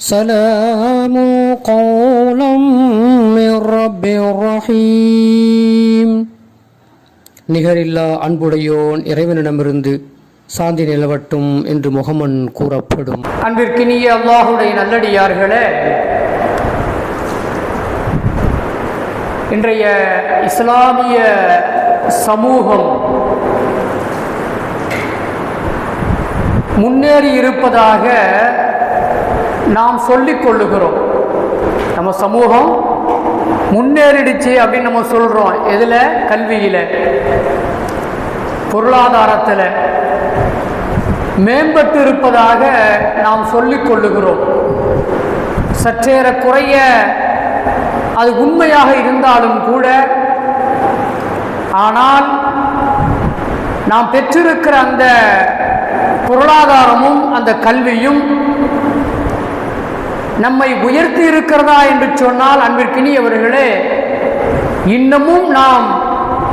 سلام قولا من رب رحيم நிகரில்லா அன்புடையோன் இறைவனிடமிருந்து சாந்தி நிலவட்டும் என்று முகமன் கூறப்படும் அன்பிற்கினிய அல்லாஹுடைய நல்லடியார்களே இன்றைய இஸ்லாமிய சமூகம் முன்னேறி இருப்பதாக நாம் சொல்லிக் கொள்ளுகிறோம். நம்ம சமூகம் முன்னேறிடுச்சு அப்படின்னு நம்ம சொல்கிறோம் எதில்? கல்வியில். பொருளாதாரத்தில். மேம்பட்டு இருப்பதாக நாம் சொல்லிக் கொள்ளுகிறோம். சற்றேற குறைய அது உண்மையாக இருந்தாலும் கூட ஆனால் நாம் பெற்றிருக்கிற அந்த பொருளாதாரமும் அந்த கல்வியும் நம்மை உயர்த்தி இருக்கிறதா என்று சொன்னால் அன்பிற்கினியவர்களே இன்னமும் நாம்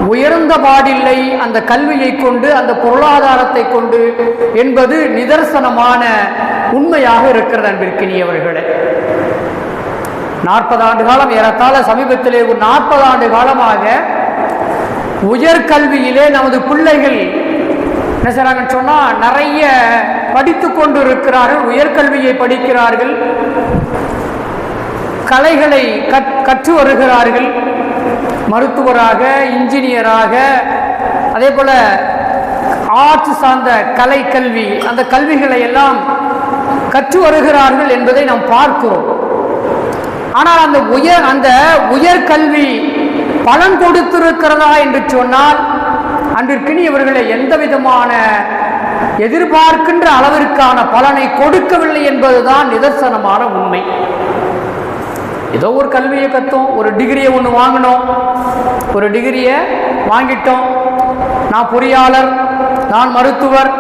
உயர்ந்த பாடில்லை அந்த கல்வியை கொண்டு அந்த பொருளாதாரத்தை கொண்டு என்பது நிதர்சனமான உண்மையாக இருக்கிறது அன்பிற்கினியவர்களே. நாற்பது ஆண்டு காலம் ஏறத்தாழ சமீபத்திலே ஒரு நாற்பது ஆண்டு காலமாக உயர்கல்வியிலே நமது பிள்ளைகள் என்ன செய்றாங்கன்னு சொன்னால் நிறைய படித்து கொண்டிருக்கிறார்கள் உயர்கல்வியை படிக்கிறார்கள் கலைகளை கற் கற்று வருகிறார்கள் மருத்துவராக இன்ஜினியராக அதே போல ஆர்ட்ஸ் சார்ந்த கலை கல்வி அந்த கல்விகளை எல்லாம் கற்று வருகிறார்கள் என்பதை நாம் பார்க்கிறோம். ஆனால் அந்த உயர் அந்த உயர்கல்வி பலன் கொடுத்திருக்கிறதா என்று சொன்னால் அன்றிற்கினி இவர்களை எந்த விதமான எதிர்பார்க்கின்ற அளவிற்கான பலனை கொடுக்கவில்லை என்பதுதான் நிதர்சனமான உண்மை. ஏதோ ஒரு கல்வியை கற்றோம் ஒரு டிகிரியை ஒன்று வாங்கினோம் ஒரு டிகிரியை வாங்கிட்டோம். நான் பொறியாளர் நான் மருத்துவர்.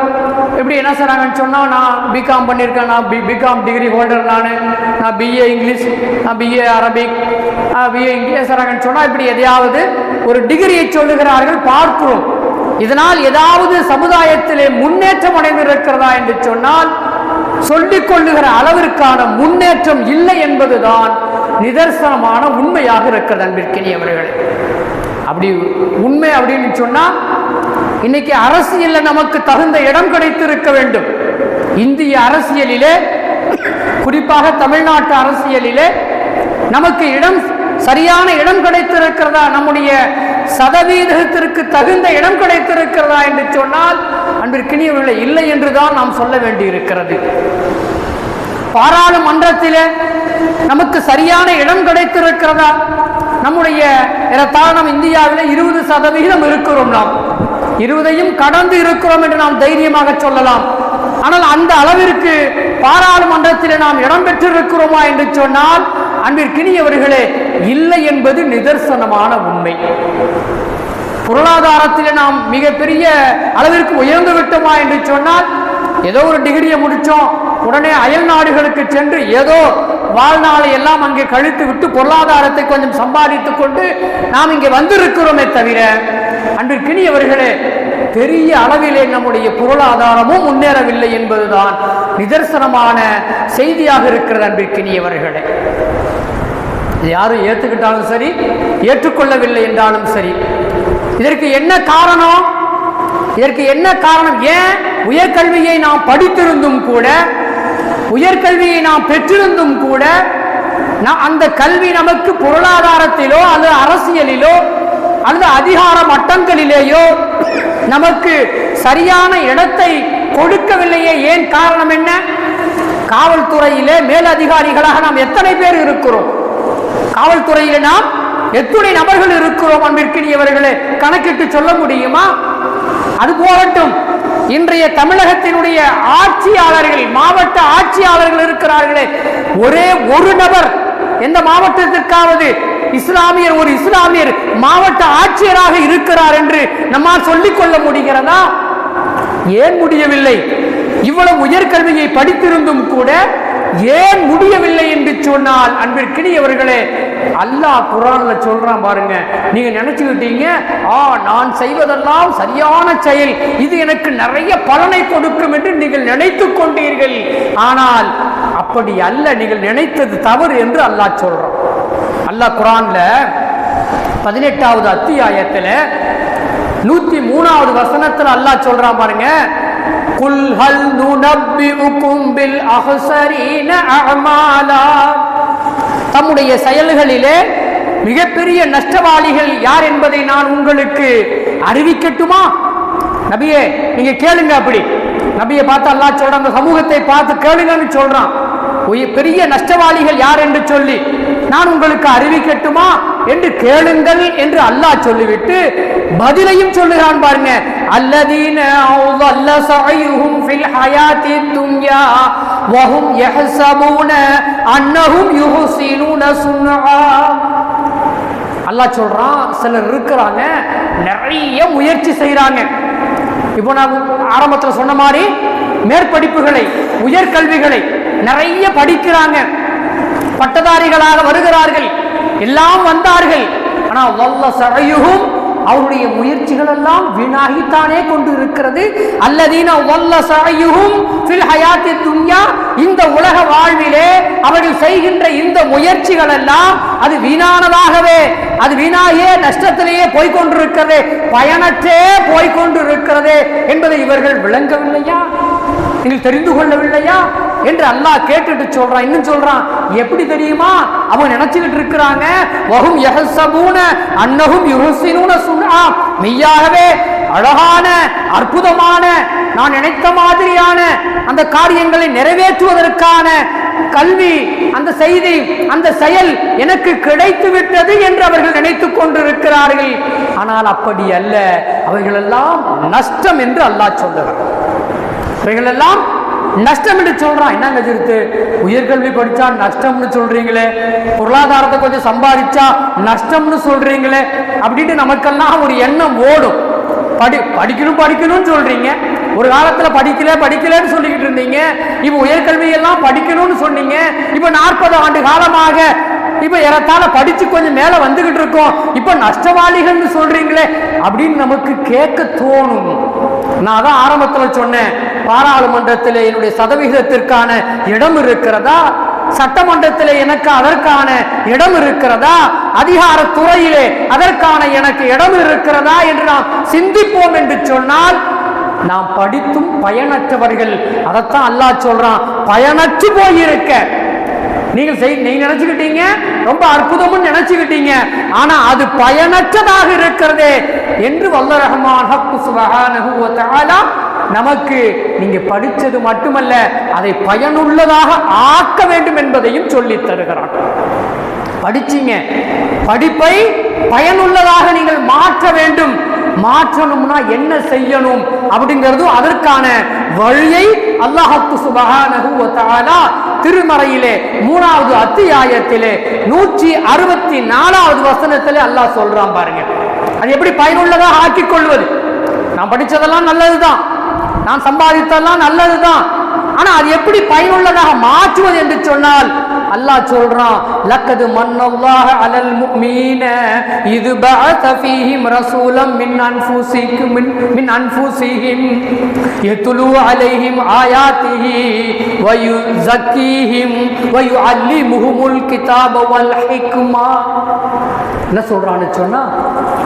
இப்படி என்ன செய்றாங்கன்னு சொன்னால் நான் பிகாம் பண்ணியிருக்கேன் நான் பி பிகாம் டிகிரி ஹோல்டர் நான். நான் பிஏ இங்கிலீஷ் நான் பிஏ அரபிக் பிஏ இங்கிலீஷ் செய்கிறாங்கன்னு சொன்னால் இப்படி எதையாவது ஒரு டிகிரியை சொல்லுகிறார்கள் பார்க்கிறோம். இதனால் ஏதாவது சமுதாயத்திலே முன்னேற்றம் அடைந்திருக்கிறதா என்று சொன்னால் சொல்லிக் கொள்ளுகிற அளவிற்கான முன்னேற்றம் இல்லை என்பதுதான் நிதர்சனமான உண்மையாக இருக்கிறது அன்பிற்கினியவர்களே. அப்படி உண்மை அப்படின்னு சொன்னா இன்னைக்கு அரசியல்ல நமக்கு தகுந்த இடம் கிடைத்திருக்க வேண்டும். இந்திய அரசியலிலே குறிப்பாக தமிழ்நாட்டு அரசியலிலே நமக்கு இடம் சரியான இடம் கிடைத்திருக்கிறதா நம்முடைய சதவீதத்திற்கு தகுந்த இடம் கிடைத்திருக்கிறதா என்று சொன்னால் அன்பிற்கினியவர்களை இல்லை என்றுதான் நாம் சொல்ல வேண்டியிருக்கிறது. பாராளுமன்றத்திலே நமக்கு சரியான இடம் கிடைத்திருக்கிறதா? நம்முடைய இரத்தானம் நம் இந்தியாவில் இருபது சதவிகிதம் இருக்கிறோம் நாம். இருபதையும் கடந்து இருக்கிறோம் என்று நாம் தைரியமாக சொல்லலாம். ஆனால் அந்த அளவிற்கு பாராளுமன்றத்தில் நாம் இடம் பெற்றிருக்கிறோமா என்று சொன்னால் அன்பிற்கினியவர்களே இல்லை என்பது நிதர்சனமான உண்மை. பொருளாதாரத்தில் நாம் மிகப்பெரிய அளவிற்கு உயர்ந்து விட்டோமா என்று சொன்னால் ஏதோ ஒரு டிகிரியை முடித்தோம் உடனே அயல் நாடுகளுக்கு சென்று ஏதோ வாழ்நாளை எல்லாம் அங்கே கழித்து விட்டு பொருளாதாரத்தை கொஞ்சம் சம்பாதித்துக் கொண்டு நாம் இங்கே வந்திருக்கிறோமே தவிர அன்றிற்கினியவர்களே பெரிய அளவிலே நம்முடைய பொருளாதாரமும் முன்னேறவில்லை என்பதுதான் நிதர்சனமான செய்தியாக இருக்கிறது அன்பிற்கினியவர்களே. யாரும் ஏற்றுக்கிட்டாலும் சரி ஏற்றுக்கொள்ளவில்லை என்றாலும் சரி. இதற்கு என்ன காரணம்? இதற்கு என்ன காரணம்? ஏன்? உயர்கல்வியை நாம் படித்திருந்தும் கூட உயர்கல்வியை நாம் பெற்றிருந்தும் கூட அந்த கல்வி நமக்கு பொருளாதாரத்திலோ அல்லது அரசியலிலோ அல்லது அதிகார மட்டங்களிலேயோ நமக்கு சரியான இடத்தை கொடுக்கவில்லையே. ஏன் காரணம் என்ன? காவல்துறையிலே மேலதிகாரிகளாக நாம் எத்தனை பேர் இருக்கிறோம்? காவல்துறையில நாம் எத்துணை நபர்கள் இருக்கிறோம் அன்பிற்கினியவர்களே. கணக்கிட்டு சொல்ல முடியுமா? அது போகட்டும். இன்றைய தமிழகத்தினுடைய ஆட்சியாளர்கள் மாவட்ட ஆட்சியாளர்கள் இருக்கிறார்களே. ஒரே ஒரு நபர் எந்த மாவட்டத்திற்காவது இஸ்லாமியர் ஒரு இஸ்லாமியர் மாவட்ட ஆட்சியராக இருக்கிறார் என்று நம்மால் சொல்லிக் கொள்ள முடிகிறதா? ஏன் முடியவில்லை? இவ்வளவு உயர்கல்வியை படித்திருந்தும் கூட ஏன் முடியவில்லை என்று சொன்னால் அன்பிற்கினியவர்களே அல்லாஹ் குரான்ல சொல்றான் பாருங்க. நீங்க நினைச்சுக்கிட்டீங்க ஆ நான் செய்வதெல்லாம் சரியான செயல். இது எனக்கு நிறைய பலனை கொடுக்கும் என்று நீங்கள் நினைத்து கொண்டீர்கள். ஆனால் அப்படி அல்ல நீங்கள் நினைத்தது தவறு என்று அல்லாஹ் சொல்றான். அல்லாஹ் குரான்ல பதினெட்டாவது அத்தியாயத்துல நூத்தி மூணாவது வசனத்துல அல்லாஹ் சொல்றான் பாருங்க குல் ஹல் நுனப்பிஉக்கும் பில் அஹ்ஸரீன தம்முடைய செயல்களிலே மிகப்பெரிய நஷ்டவாளிகள் யார் என்பதை நான் உங்களுக்கு அறிவிக்கட்டுமா? நபியே நீங்க கேளுங்க அப்படி. நபியை பார்த்து அல்லாஹ் சொல்றாங்க சமூகத்தை பார்த்து கேளுங்கன்னு சொல்றான். பெரிய நஷ்டவாளிகள் யார் என்று சொல்லி நான் உங்களுக்கு அறிவிக்கட்டுமா? என்று கேளுங்கள் என்று அல்லாஹ் சொல்லிவிட்டு பதிலையும் சொல்லுகிறான் பாருங்க. அல்லதீன அவ்வல்ல சஅயுஹும் ஃபில் ஹயாத்தி துன்யா வஹும் யஹ்சபூன அன்னஹும் சுன்ஆ அல்லாஹ் சொல்றான் சிலர் இருக்கிறாங்க நிறைய முயற்சி செய்கிறாங்க இப்போ நான் ஆரம்பத்தில் சொன்ன மாதிரி மேற்படிப்புகளை உயர்கல்விகளை நிறைய படிக்கிறாங்க பட்டதாரிகளாக வருகிறார்கள் எல்லாம் வந்தார்கள் ஆனால் வல்ல சடையுகும் அவருடைய முயற்சிகள் எல்லாம் வீணாகித்தானே கொண்டு இருக்கிறது அல்லதீன ஒல்ல சடையுகும் ஃபில் ஹயாத்தி துன்யா இந்த உலக வாழ்விலே அவர்கள் செய்கின்ற இந்த முயற்சிகள் எல்லாம் அது வீணானதாகவே அது வீணாகியே நஷ்டத்திலேயே போய்கொண்டிருக்கிறது பயனற்றே போய்கொண்டிருக்கிறது என்பதை இவர்கள் விளங்கவில்லையா? நீங்கள் தெரிந்து கொள்ளவில்லையா? என்று அல்லாஹ் கேட்டுட்டு சொல்றான் இன்னும் சொல்றான் எப்படி தெரியுமா? அவங்க நினைச்சுக்கிட்டு இருக்கிறாங்க வகும் யஹ்சபூன அன்னகும் யுஹ்சினூன சுன்ஆ மெய்யாகவே அழகான அற்புதமான நான் நினைத்த மாதிரியான அந்த காரியங்களை நிறைவேற்றுவதற்கான கல்வி அந்த செய்தி அந்த செயல் எனக்கு கிடைத்து விட்டது என்று அவர்கள் நினைத்துக் கொண்டிருக்கிறார்கள். ஆனால் அப்படி அல்ல. அவைகளெல்லாம் நஷ்டம் என்று அல்லாஹ் சொல்லுகிறார் அவைகளெல்லாம் நஷ்டம் என்று சொல்றான். என்னங்க சிறுத்து? உயர்கல்வி படிச்சா நஷ்டம்னு சொல்றீங்களே. பொருளாதாரத்தை கொஞ்சம் சம்பாதிச்சா நஷ்டம்னு சொல்றீங்களே. அப்படின்ட்டு நமக்கெல்லாம் ஒரு எண்ணம் ஓடும். படி படிக்கணும் படிக்கணும்னு சொல்றீங்க. ஒரு காலத்துல படிக்கல படிக்கலன்னு சொல்லிக்கிட்டு இருந்தீங்க. இப்ப உயர்கல்வியெல்லாம் படிக்கணும்னு சொன்னீங்க. இப்ப நாற்பது ஆண்டு காலமாக இப்ப ஏறத்தாழ படிச்சு கொஞ்சம் மேல வந்துகிட்டு இருக்கோம். இப்ப நஷ்டவாளிகள்னு சொல்றீங்களே அப்படின்னு நமக்கு கேட்க தோணும். நான் தான் ஆரம்பத்துல சொன்னேன். பாராளுமன்றத்தில் என்னுடைய சதவிகிதத்திற்கான இடம் இருக்கிறதா? சட்டமன்றத்தில் எனக்கு அதற்கான இடம் இருக்கிறதா? அதிகார துறையிலே அதற்கான எனக்கு இடம் இருக்கிறதா என்று நாம் சிந்திப்போம் என்று சொன்னால் நாம் படித்தும் பயனற்றவர்கள். அதைத்தான் அல்லாஹ் சொல்றான் பயனற்று போயிருக்க. நீங்க செய் நீங்க நினைச்சுக்கிட்டீங்க? ரொம்ப அற்புதமும் நினைச்சுக்கிட்டீங்க. ஆனா அது பயனற்றதாக இருக்கிறதே என்று வல்ல ரஹ்மான் ஹக்கு சுபஹானஹு வ தஆலா நமக்கு நீங்க படிச்சது மட்டுமல்ல அதை பயனுள்ளதாக ஆக்க வேண்டும் என்பதையும் சொல்லித் தருகிறான். படிச்சீங்க. படிப்பை பயனுள்ளதாக நீங்கள் மாற்ற வேண்டும். மாற்றணும்னா என்ன செய்யணும் அப்படிங்கிறதும் அதற்கான வழியை அல்லாஹத்து சுபகானா திருமறையிலே மூணாவது அத்தியாயத்திலே நூற்றி அறுபத்தி நாலாவது வசனத்திலே அல்லாஹ் சொல்றான் பாருங்க. அது எப்படி பயனுள்ளதாக ஆக்கிக் கொள்வது? நான் படிச்சதெல்லாம் நல்லதுதான். நான் சம்பாதித்ததெல்லாம் நல்லதுதான். ஆனா அது எப்படி பயனுள்ளதாக மாற்றுவது என்று சொன்னால் அல்லாஹ் சொல்றான் லக்கது மன்னல்லாஹ அலல் முஃமின இது பஅத ஃபீஹிம் ரசூலம் மின் அன்ஃபுசிக்கும் மின் மின் அன்ஃபுசிஹிம் யத்லு அலைஹிம் ஆயாத்திஹி வ யுஸக்கீஹிம் வ யுஅல்லிமுஹுமுல் கிதாப வல் ஹிக்மா. என்ன சொல்றான்னு சொன்னா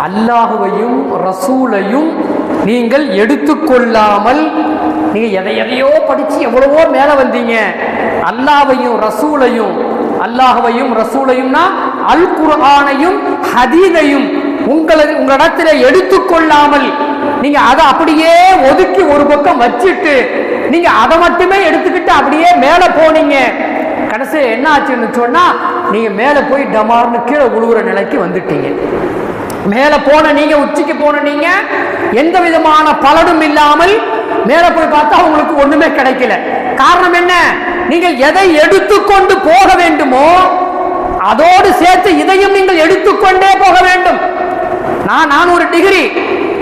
அல்லாஹுவையும் ரசூலையும் நீங்கள் எடுத்துக்கொள்ளாமல் நீங்க எதை எதையோ படிச்சு எவ்வளவோ மேல வந்தீங்க. அல்லாவையும் ரசூலையும் அல்லாஹவையும் ரசூலையும்னா அல் குர்ஆனையும் ஹதீதையும் உங்களை உங்களிடத்துல எடுத்துக்கொள்ளாமல் நீங்க அதை அப்படியே ஒதுக்கி ஒரு பக்கம் வச்சுட்டு நீங்க அதை மட்டுமே எடுத்துக்கிட்டு அப்படியே மேல போனீங்க. கடைசி என்ன ஆச்சுன்னு சொன்னா நீங்க மேல போய் டமார்னு கீழே உழுவுற நிலைக்கு வந்துட்டீங்க. மேல போன நீங்க உச்சிக்கு போன நீங்க எந்த விதமான பலனும் இல்லாமல் மேல போய் பார்த்தா உங்களுக்கு ஒண்ணுமே கிடைக்கல. காரணம் என்ன? நீங்கள் எதை எடுத்துக்கொண்டு போக வேண்டுமோ அதோடு சேர்த்து இதையும் நீங்கள் எடுத்துக்கொண்டே போக வேண்டும். நான் நான் ஒரு டிகிரி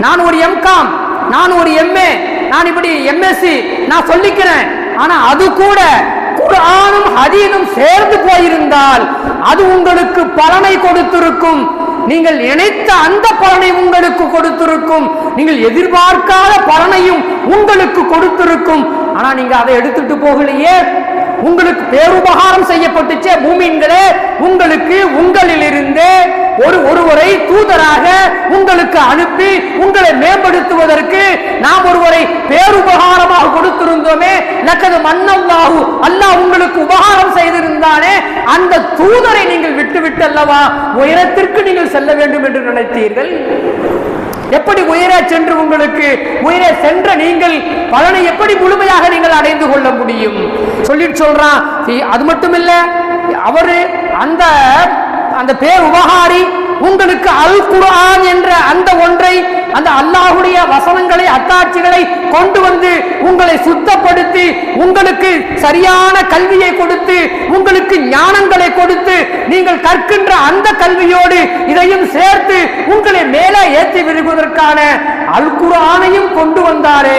நான் ஒரு எம்காம் நான் ஒரு எம்ஏ நான் இப்படி எம்எஸ்சி நான் சொல்லிக்கிறேன். ஆனா அது கூட குரானும் ஹதீனும் சேர்ந்து போயிருந்தால் அது உங்களுக்கு பலனை கொடுத்திருக்கும். நீங்கள் நினைத்த அந்த பலனை உங்களுக்கு கொடுத்திருக்கும். நீங்கள் எதிர்பார்க்காத பலனையும் உங்களுக்கு கொடுத்திருக்கும். ஆனா நீங்க அதை எடுத்துட்டு போகலையே. உங்களுக்கு பேருபகாரம் செய்யப்பட்டுச்சே பூமியின்களே உங்களுக்கு உங்களிலிருந்து ஒரு ஒருவரை தூதராக உங்களுக்கு அனுப்பி உங்களை மேம்படுத்துவதற்கு நாம் ஒருவரை பேருபகாரமாக கொடுத்திருந்தோமே. லக்கது மன்னல்லாஹு அல்லாஹ் உங்களுக்கு உபகாரம் செய்திருந்தானே. அந்த தூதரை நீங்கள் விட்டுவிட்டு அல்லவா உயரத்திற்கு நீங்கள் செல்ல வேண்டும் என்று நினைத்தீர்கள். எப்படி உயர சென்று உங்களுக்கு உயர சென்ற நீங்கள் பலனை எப்படி முழுமையாக நீங்கள் கொள்ள முடியும். சொல்லிட்டு சொல்றான் அது மட்டும் இல்ல அவரு அந்த அந்த பேர் உபகாரி உங்களுக்கு அல் குரான் என்ற அந்த ஒன்றை அந்த அல்லாஹுடைய வசனங்களை அத்தாட்சிகளை கொண்டு வந்து உங்களை சுத்தப்படுத்தி உங்களுக்கு சரியான கல்வியை கொடுத்து உங்களுக்கு ஞானங்களை கொடுத்து நீங்கள் கற்கின்ற அந்த கல்வியோடு இதையும் சேர்த்து உங்களை மேலே ஏற்றி விடுவதற்கான அல்குரானையும் கொண்டு வந்தாரே.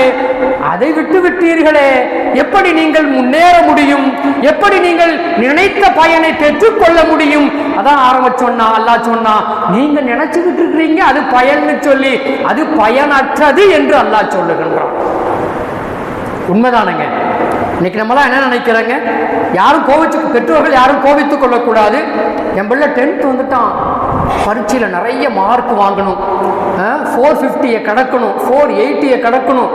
அதை விட்டு விட்டீர்களே. எப்படி நீங்கள் முன்னேற முடியும்? எப்படி நீங்கள் நினைத்த பயனை பெற்றுக்கொள்ள முடியும்? அதான் ஆரம்ப சொன்னா அல்லாஹ் சொன்னா நீங்க நினைச்சுக்கிட்டு இருக்கிறீங்க அது பயன்னு சொல்லி அது பயனற்றது என்று அல்லாஹ் சொல்லுகின்றான். உண்மைதானுங்க. இன்னைக்கு நம்மளாம் என்ன நினைக்கிறேங்க? யாரும் கோவிச்சு பெற்றோர்கள் யாரும் கோவித்துக் கொள்ளக்கூடாது. என் பிள்ளை டென்த் வந்துட்டான். பரீட்சையில் நிறைய மார்க் வாங்கணும். ஃபோர் ஃபிஃப்டியை கடக்கணும். ஃபோர் எயிட்டியை கடக்கணும்.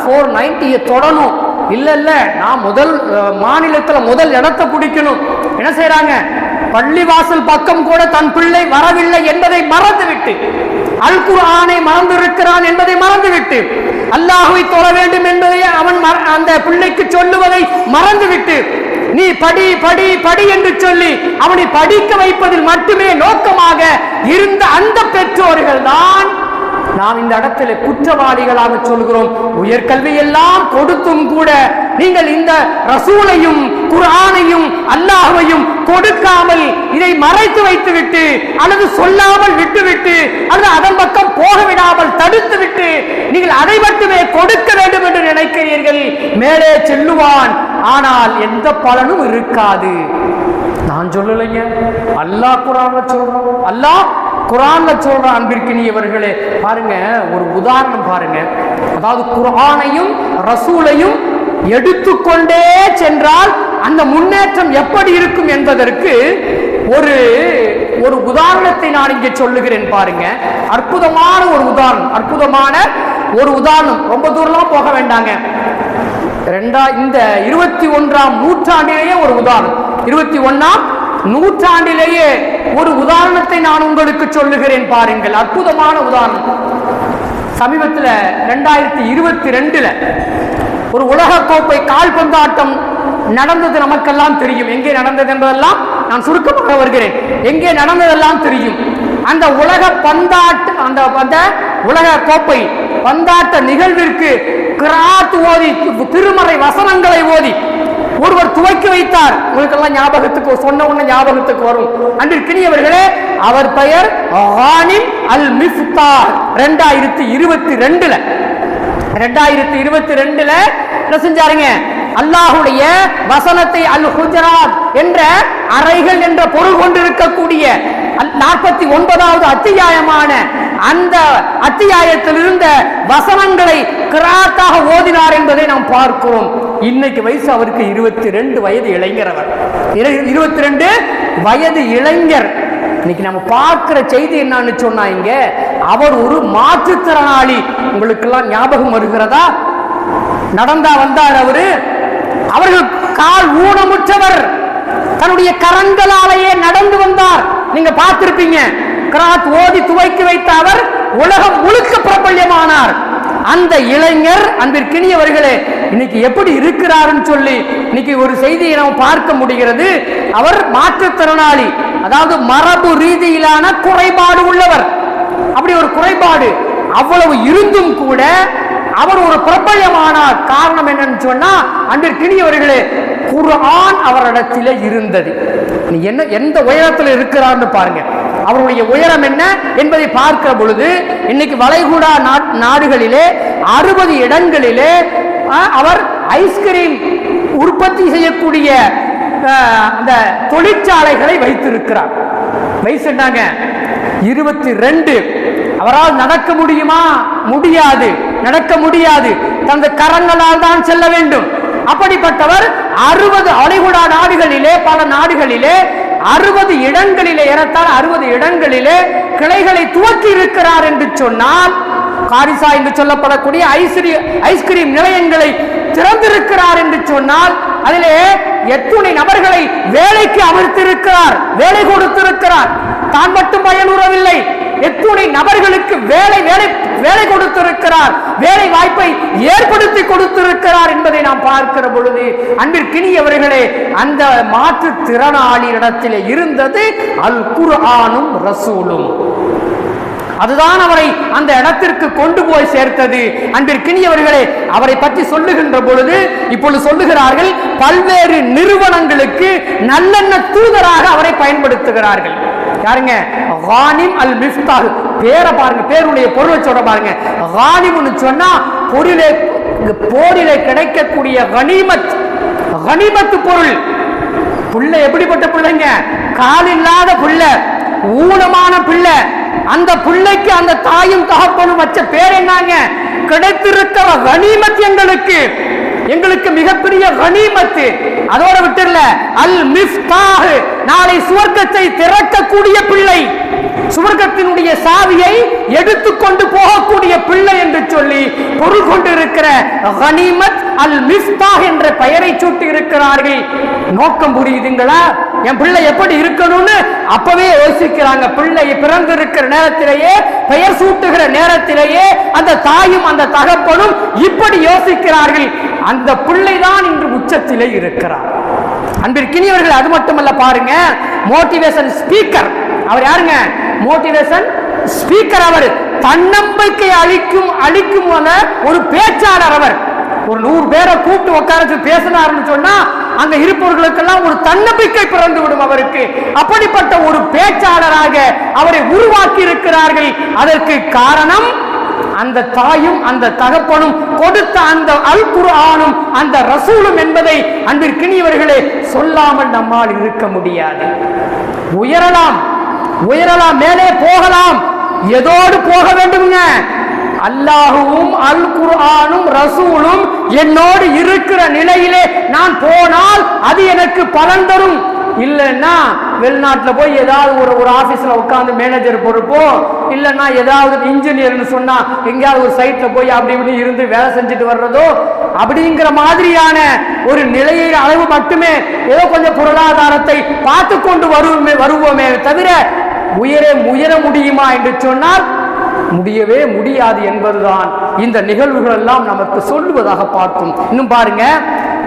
ஃபோர் நைன்ட்டியை தொடணும். இல்லை இல்லை நான் முதல் மாநிலத்தில் முதல் இடத்தை பிடிக்கணும். என்ன செய்கிறாங்க பள்ளிவாசல் பக்கம் கூட தன் பிள்ளை வரவில்லை என்பதை மறந்துவிட்டு அல் குர்ஆனை மறந்திருக்கிறான் என்பதை மறந்துவிட்டு அல்லாஹுவை தொழ வேண்டும் என்பதை அவன் மற- அந்த பிள்ளைக்கு சொல்லுவதை மறந்துவிட்டு நீ படி படி படி என்று சொல்லி அவனை படிக்க வைப்பதில் மட்டுமே நோக்கமாக இருந்த அந்த பெற்றோர்கள் தான் நாம் இந்த இடத்துல குற்றவாளிகளாக சொல்கிறோம். உயர்கல்வி எல்லாம் கொடுத்தும் கூட நீங்கள் இந்த ரசூலையும் குரானையும் அல்லாஹையும் கொடுக்காமல் இதை மறைத்து வைத்துவிட்டு அல்லது சொல்லாமல் விட்டுவிட்டு அல்லது அதன் பக்கம் போக விடாமல் தடுத்துவிட்டு நீங்கள் அதை மட்டுமே கொடுக்க வேண்டும் என்று நினைக்கிறீர்கள். மேலே செல்லுவான். ஆனால் எந்த பலனும் இருக்காது. நான் சொல்லலைங்க. அல்லாஹ் குரான் சொல்றோம். அல்லாஹ் குரான்ல சொல்ற அன்பிற்கினியவர்களே பாருங்க ஒரு உதாரணம் பாருங்க. அதாவது குரானையும் ரசூலையும் எடுத்துக்கொண்டே சென்றால் அந்த முன்னேற்றம் எப்படி இருக்கும் என்பதற்கு ஒரு ஒரு உதாரணத்தை நான் இங்கே சொல்லுகிறேன் பாருங்க. அற்புதமான ஒரு உதாரணம். அற்புதமான ஒரு உதாரணம். ரொம்ப தூரம்லாம் போக வேண்டாங்க. ரெண்டா இந்த இருபத்தி ஒன்றாம் நூற்றாண்டிலேயே ஒரு உதாரணம். இருபத்தி ஒன்னாம் நூற்றாண்டிலேயே ஒரு உதாரணத்தை நான் உங்களுக்கு சொல்லுகிறேன் பாருங்கள். அற்புதமான உதாரணம். சமீபத்தில் ரெண்டாயிரத்தி இருபத்தி ரெண்டுல ஒரு உலகக்கோப்பை கால்பந்தாட்டம் நடந்தது நமக்கெல்லாம் தெரியும். எங்கே நடந்தது என்பதெல்லாம் நான் சுருக்கமாக வருகிறேன். எங்கே நடந்ததெல்லாம் தெரியும். அந்த உலக பந்தாட்டு அந்த அந்த உலக கோப்பை பந்தாட்ட நிகழ்விற்கு கிராத்து ஓதி திருமறை வசனங்களை ஓதி ஒருவர் துவக்கி வைத்தார். உங்களுக்கெல்லாம் ஞாபகத்துக்கு சொன்ன உடனே ஞாபகத்துக்கு வரும். அன்றிற்கினியவர்களே அவர் பெயர் அல் மிஃப்தார் ரெண்டாயிரத்தி இருபத்தி ரெண்டுல. ரெண்டாயிரத்தி இருபத்தி ரெண்டுல என்ன செஞ்சாருங்க? அல்லாஹுடைய வசனத்தை அல் ஹுஜராத் என்ற அறைகள் என்ற பொருள் கொண்டிருக்கக்கூடிய நாற்பத்தி ஒன்பதாவது அத்தியாயமான அந்த அத்தியாயத்தில் இருந்த வசனங்களை கிராத்தாக ஓதினார் என்பதை நாம் பார்க்கிறோம். இன்னைக்கு வயசு அவருக்கு இருபத்தி ரெண்டு வயது இளைஞர் அவர். இருபத்தி ரெண்டு வயது இளைஞர். இன்னைக்கு நம்ம பார்க்கிற செய்தி என்னன்னு சொன்னா இங்க அவர் ஒரு மாற்றுத்திறனாளி. உங்களுக்கெல்லாம் ஞாபகம் வருகிறதா? நடந்தா வந்தார் அவரு. அவர்கள் கால் ஊனமுற்றவர். தன்னுடைய கரங்களாலேயே நடந்து வந்தார். நீங்க பார்த்திருப்பீங்க. கிராத் ஓதி துவைக்கி வைத்த அவர் உலகம் முழுக்க பிரபல்யமானார். அந்த இளைஞர் அன்பிற்கினியவர்களே இன்னைக்கு எப்படி இருக்கிறாருன்னு சொல்லி இன்னைக்கு ஒரு செய்தியை நாம் பார்க்க முடிகிறது. அவர் மாற்றுத்திறனாளி அதாவது மரபு ரீதியிலான குறைபாடு உள்ளவர். அப்படி ஒரு குறைபாடு அவ்வளவு இருந்தும் கூட அவர் ஒரு பிரபல்யமானார் காரணம் என்னன்னு சொன்னா அன்பிற்கினியவர்களே குர்ஆன் அவரிடத்திலே இருந்தது. என்ன எந்த உயரத்தில் இருக்கிறார்னு பாருங்க. அவருடைய உயரம் என்ன என்பதை பார்க்கிற பொழுது இன்னைக்கு வளைகுடா நாட்- நாடுகளிலே அறுபது இடங்களிலே ஆ, அவர் ஐஸ்கிரீம் உற்பத்தி செய்யக்கூடிய அந்த தொழிற்சாலைகளை வைத்திருக்கிறார். வயசுனாங்க இருபத்தி ரெண்டு அவரால் நடக்க முடியுமா? முடியாது. நடக்க முடியாது. தனது கரங்களால் தான் செல்ல வேண்டும். அப்படிப்பட்டவர் அறுபது அலைகுடா நாடுகளிலே பல நாடுகளிலே அறுபது இடங்களிலே ஏறத்தால் அறுபது இடங்களிலே கிளைகளை துவக்கி இருக்கிறார் என்று சொன்னால் காரிசா என்று சொல்லப்படக்கூடிய ஐஸ்கிரீம் ஐஸ்கிரீம் நிலையங்களை திறந்திருக்கிறார் என்று சொன்னால் அதிலே எத்துணை நபர்களை வேலைக்கு அமர்த்திருக்கிறார் வேலை கொடுத்திருக்கிறார். தான் மட்டும் பயனுறவில்லை எத்துணை நபர்களுக்கு வேலை வேலை வேலை கொடுத்திருக்கிறார்? வேலை வாய்ப்பை ஏற்படுத்தி கொடுத்திருக்கிறார் என்பதை நாம் பார்க்கிற பொழுது அன்பிற்கினியவர்களே அந்த மாற்றுத்திறனாளி இடத்திலே இருந்தது அல் குர்ஆனும் ரசூலும். அதுதான் அவரை அந்த இடத்திற்கு கொண்டு போய் சேர்த்தது. அன்பிற்கினியவர்களே அவரை பற்றி சொல்லுகின்ற பொழுது இப்பொழுது சொல்லுகிறார்கள் பல்வேறு நிறுவனங்களுக்கு நல்லெண்ண தூதராக அவரை பயன்படுத்துகிறார்கள். யாருங்க? ஹானிம் அல் மிஃப்தால் பேரை பாருங்க பேருடைய பொருளை சொல்ற பாருங்க. ஹானிம்னு சொன்னா பொருளே போரிலே கிடைக்கக்கூடிய கனிமத் கனிமத்து பொருள். பிள்ளை எப்படிப்பட்ட பிள்ளைங்க கால் இல்லாத பிள்ளை ஊனமான பிள்ளை அந்த பிள்ளைக்கு அந்த தாயும் தகப்பனும் வச்ச பேர் என்னங்க? கிடைத்திருக்கிற கனிமத் எங்களுக்கு. எங்களுக்கு மிகப்பெரிய கனிமத்து. அதோட விட்டுல அல் மிஃப்தாஹ். நாளை சுவர்க்கத்தை திறக்கக்கூடிய பிள்ளை. சுவர்க்கத்தினுடைய சாவியை எடுத்துக்கொண்டு போகக்கூடிய பிள்ளை என்று சொல்லி பொருள் கொண்டிருக்கிற கனிமத் அல் மிஃப்தாஹ் என்ற பெயரை சூட்டி இருக்கிறார்கள் நோக்கம் புரியுதுங்களா? என் பிள்ளை எப்படி இருக்கணும்னு அப்பவே யோசிக்கிறாங்க. பிள்ளை பிறந்திருக்கிற நேரத்திலேயே பெயர் சூட்டுகிற நேரத்திலேயே அந்த தாயும் அந்த தகப்பனும் இப்படி யோசிக்கிறார்கள். அந்த பிள்ளைதான் இன்று உச்சத்திலே இருக்கிறார். அன்பிற்கினியவர்கள் அது மட்டுமல்ல பாருங்க. மோட்டிவேஷன் ஸ்பீக்கர் அவர் யாருங்க? மோட்டிவேஷன் ஸ்பீக்கர் அவர். தன்னம்பிக்கை அளிக்கும் அளிக்கும் ஒரு பேச்சாளர் அவர். ஒரு நூறு பேரை கூப்பிட்டு உட்காரச்சு பேசினார்னு சொன்னா அங்க இருப்பவர்களுக்கெல்லாம் ஒரு தன்னம்பிக்கை பிறந்து விடும் அவருக்கு. அப்படிப்பட்ட ஒரு பேச்சாளராக அவரை உருவாக்கி இருக்கிறார்கள் அதற்கு காரணம் அந்த தாயும் அந்த தகப்பனும் கொடுத்த அந்த அல் குரானும் அந்த ரசூலும் என்பதை அன்பிற்கினியவர்களே சொல்லாமல் நம்மால் இருக்க முடியாது. உயரலாம் உயரலாம் மேலே போகலாம். எதோடு போக வேண்டும்ங்க? அல்லாஹுவும் அல் குர்ஆனும் ரசூலும் என்னோடு இருக்கிற நிலையிலே நான் போனால் அது எனக்கு பலன் தரும். இல்லைன்னா வெளிநாட்டில் போய் ஏதாவது ஒரு ஒரு ஆஃபீஸில் உட்காந்து மேனேஜர் பொறுப்போ இல்லைன்னா ஏதாவது இன்ஜினியர்னு சொன்னால் எங்கேயாவது ஒரு சைட்டில் போய் அப்படி இப்படி இருந்து வேலை செஞ்சுட்டு வர்றதோ அப்படிங்கிற மாதிரியான ஒரு நிலையை அளவு மட்டுமே ஏதோ கொஞ்சம் பொருளாதாரத்தை பார்த்து கொண்டு வருவோமே வருவோமே தவிர உயரே உயர முடியுமா என்று சொன்னால் முடியவே முடியாது என்பதுதான். இந்த நிகழ்வுகள் எல்லாம் நமக்கு சொல்லுவதாக பார்க்கும். இன்னும் பாருங்க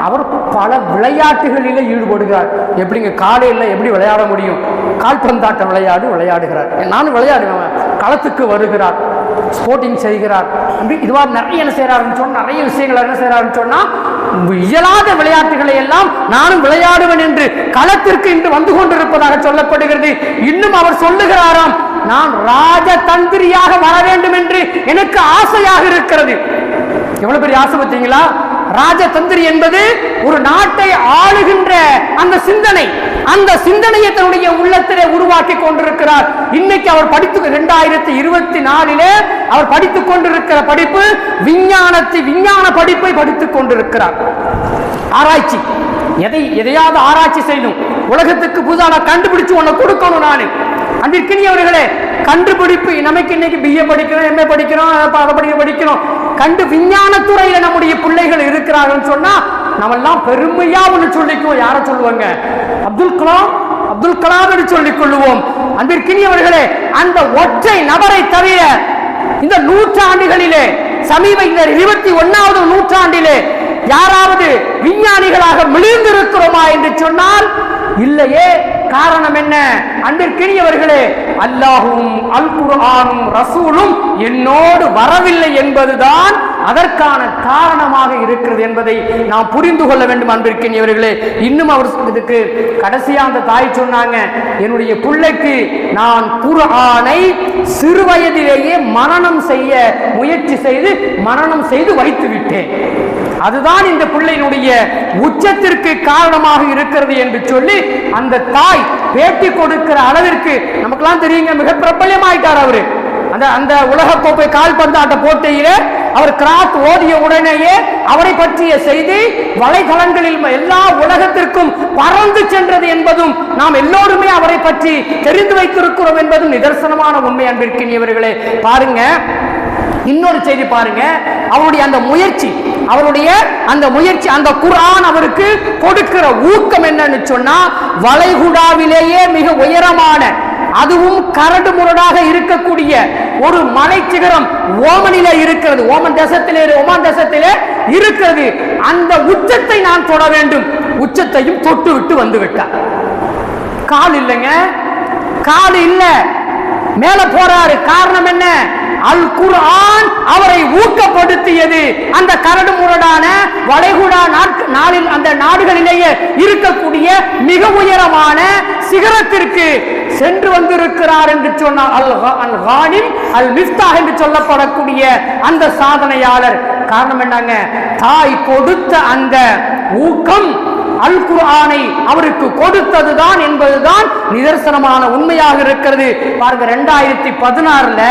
அவர் பல விளையாட்டுகளிலே ஈடுபடுகிறார். எப்படிங்க காலையில் எப்படி விளையாட முடியும்? கால்பந்தாட்ட விளையாடு விளையாடுகிறார். நானும் விளையாடுவேன். களத்துக்கு வருகிறார். ஸ்போர்ட்டிங் செய்கிறார். அப்படி இதுவா நிறைய என்ன செய்ய சொன்னா நிறைய விஷயங்கள் என்ன செய்ய சொன்னா இயலாத விளையாட்டுகளை எல்லாம் நானும் விளையாடுவேன் என்று களத்திற்கு இன்று வந்து கொண்டிருப்பதாக சொல்லப்படுகிறது. இன்னும் அவர் சொல்லுகிறாராம் நான் ராஜதந்திரியாக வர வேண்டும் என்று எனக்கு ஆசையாக இருக்கிறது. எவ்வளவு பெரிய ஆசை பார்த்தீங்களா? ராஜதந்திரி என்பது ஒரு நாட்டை ஆளுகின்ற அந்த சிந்தனை. அந்த சிந்தனையை தன்னுடைய உள்ளத்திலே உருவாக்கி கொண்டிருக்கிறார். இன்னைக்கு அவர் படித்து இரண்டாயிரத்தி இருபத்தி நாலிலே அவர் படித்துக் கொண்டிருக்கிற படிப்பு விஞ்ஞானத்தை விஞ்ஞான படிப்பை படித்துக் கொண்டிருக்கிறார். ஆராய்ச்சி. எதை எதையாவது ஆராய்ச்சி செய்யணும். உலகத்துக்கு புதுசாக கண்டுபிடிச்சு உன்னை கொடுக்கணும் நான். அன்பிற்கினியவர்களே கண்டுபிடிப்பு நமக்கு இன்னைக்கு பிஏ படிக்கிறோம் எம்ஏ படிக்கிறோம் அதை படிக்க படிக்கிறோம். கண்டு விஞ்ஞானத்துறையில நம்முடைய பிள்ளைகள் இருக்கிறாங்கன்னு சொன்னா நம்ம எல்லாம் பெருமையா ஒன்று சொல்லிக்குவோம். யாரை சொல்லுவாங்க? அப்துல் கலாம் அப்துல் கலாம் என்று சொல்லிக் கொள்ளுவோம். அன்பிற்கினியவர்களே அந்த ஒற்றை நபரை தவிர இந்த நூற்றாண்டுகளிலே சமீப இந்த இருபத்தி ஒன்னாவது நூற்றாண்டிலே யாராவது விஞ்ஞானிகளாக மிளிர்ந்திருக்கிறோமா என்று சொன்னால் இல்லையே காரணம் என்ன? அன்பிற்கினியவர்களே அல்லாஹும் அல் குர்ஆனும் ரசூலும் என்னோடு வரவில்லை என்பதுதான் அதற்கான காரணமாக இருக்கிறது என்பதை நாம் புரிந்து கொள்ள வேண்டும் அன்பிற்கினியவர்களே. இன்னும் அவர் சொன்னதுக்கு கடைசியா அந்த தாய் சொன்னாங்க என்னுடைய பிள்ளைக்கு நான் குர்ஆனை சிறு வயதிலேயே செய்ய முயற்சி செய்து மரணம் செய்து வைத்து விட்டேன் அதுதான் இந்த பிள்ளையினுடைய உச்சத்திற்கு காரணமாக இருக்கிறது என்று சொல்லி அந்த தாய் பேட்டி கொடுக்கிற அளவிற்கு நமக்கெல்லாம் தெரியுங்க மிக பிரபல்யமாயிட்டார் அவரு. அந்த அந்த உலகக்கோப்பை கால்பந்தாட்ட போட்டியிலே அவர் கிராத் ஓதிய உடனேயே அவரை பற்றிய செய்தி வலைதளங்களில் எல்லா உலகத்திற்கும் பறந்து சென்றது என்பதும் நாம் எல்லோருமே அவரை பற்றி தெரிந்து வைத்திருக்கிறோம் என்பதும் நிதர்சனமான உண்மை அன்பிற்கினியவர்களே. பாருங்க இன்னொரு செய்தி பாருங்க. அவருடைய அந்த முயற்சி அவருடைய அந்த முயற்சி அந்த குரான் அவருக்கு கொடுக்கிற ஊக்கம் என்னன்னு சொன்னா வளைகுடாவிலேயே மிக உயரமான அதுவும் கரடு முரடாக இருக்கக்கூடிய ஒரு மலை சிகரம் ஓமனில இருக்கிறது. ஓமன் தேசத்திலே ஓமான் தேசத்திலே இருக்கிறது. அந்த உச்சத்தை நான் தொட வேண்டும். உச்சத்தையும் தொட்டு விட்டு வந்து விட்டார். கால் இல்லைங்க. கால் இல்ல. மேல போறாரு. காரணம் என்ன? அல் குர்ஆன் அவரை ஊக்கப்படுத்தியது. அந்த கரடு முரடான வளைகுடா நாளில் அந்த நாடுகளிலேயே இருக்கக்கூடிய மிக உயரமான சிகரத்திற்கு சென்று வந்திருக்கிறார் என்று சொன்னார் அல் கா- அல் மிஃப்தா அல் என்று சொல்லப்படக்கூடிய அந்த சாதனையாளர். காரணம் என்னங்க? தாய் கொடுத்த அந்த ஊக்கம் அல் குர்ஆனை அவருக்கு கொடுத்ததுதான் என்பதுதான் நிதர்சனமான உண்மையாக இருக்கிறது. பாருங்க ரெண்டாயிரத்தி பதினாறுல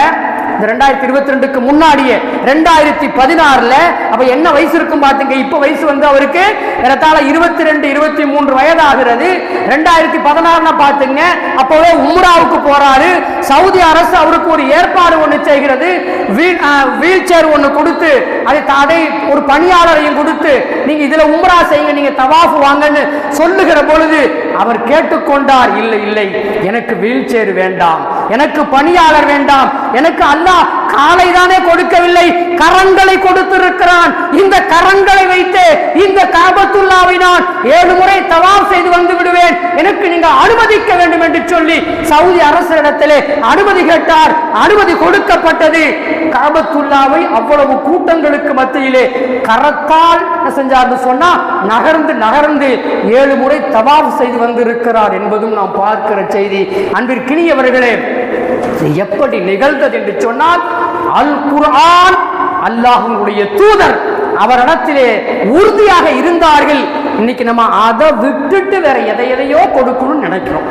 இந்த ரெண்டாயிரத்தி இருபத்தி ரெண்டுக்கு முன்னாடியே ரெண்டாயிரத்தி பதினாறுல அப்ப என்ன வயசு இருக்கும் பாத்துங்க? இப்ப வயசு வந்து அவருக்கு ஏறத்தாழ இருபத்தி ரெண்டு இருபத்தி மூன்று வயதாகிறது. ரெண்டாயிரத்தி பதினாறுல பாத்துங்க அப்பவே உம்ராவுக்கு போறாரு. சவுதி அரசு அவருக்கு ஒரு ஏற்பாடு ஒண்ணு செய்கிறது. வீல் சேர் ஒன்று கொடுத்து அதை அதை ஒரு பணியாளரையும் கொடுத்து நீங்க இதுல உம்ரா செய்யுங்க நீங்க தவாஃப் வாங்கன்னு சொல்லுகிற பொழுது அவர் கேட்டுக்கொண்டார் இல்லை இல்லை எனக்கு வீல் சேர் வேண்டாம் எனக்கு பணியாளர் வேண்டாம் எனக்கு அல்லாஹ் காலை தானே கொடுக்கவில்லை கரங்களை கொடுத்திருக்கிறான். இந்த கரங்களை வைத்து இந்த காபத்துல்லாவை நான் ஏழு முறை தவாப் செய்து வந்து விடுவேன். எனக்கு நீங்க அனுமதிக்க வேண்டும் என்று சொல்லி சவுதி அரசரிடத்திலே அனுமதி கேட்டார். அனுமதி கொடுக்கப்பட்டது. காபத்துல்லாவை அவ்வளவு கூட்டங்களுக்கு மத்தியிலே கரத்தால் என்ன செஞ்சார்னு சொன்னா நகர்ந்து நகர்ந்து ஏழு முறை தவாப் செய்து வந்திருக்கிறார் என்பதும் நாம் பார்க்கிற செய்தி. அன்பிற்கினியவர்களே எப்படி நிகழ்ந்தது என்று சொன்னால் அல் குர்ஆன் அல்லாஹுடைய தூதர். அவரிடத்திலே உறுதியாக இருந்தார்கள். இன்னைக்கு நம்ம அதை விட்டுட்டு வேற எதை எதையோ கொடுக்கணும்னு நினைக்கிறோம்.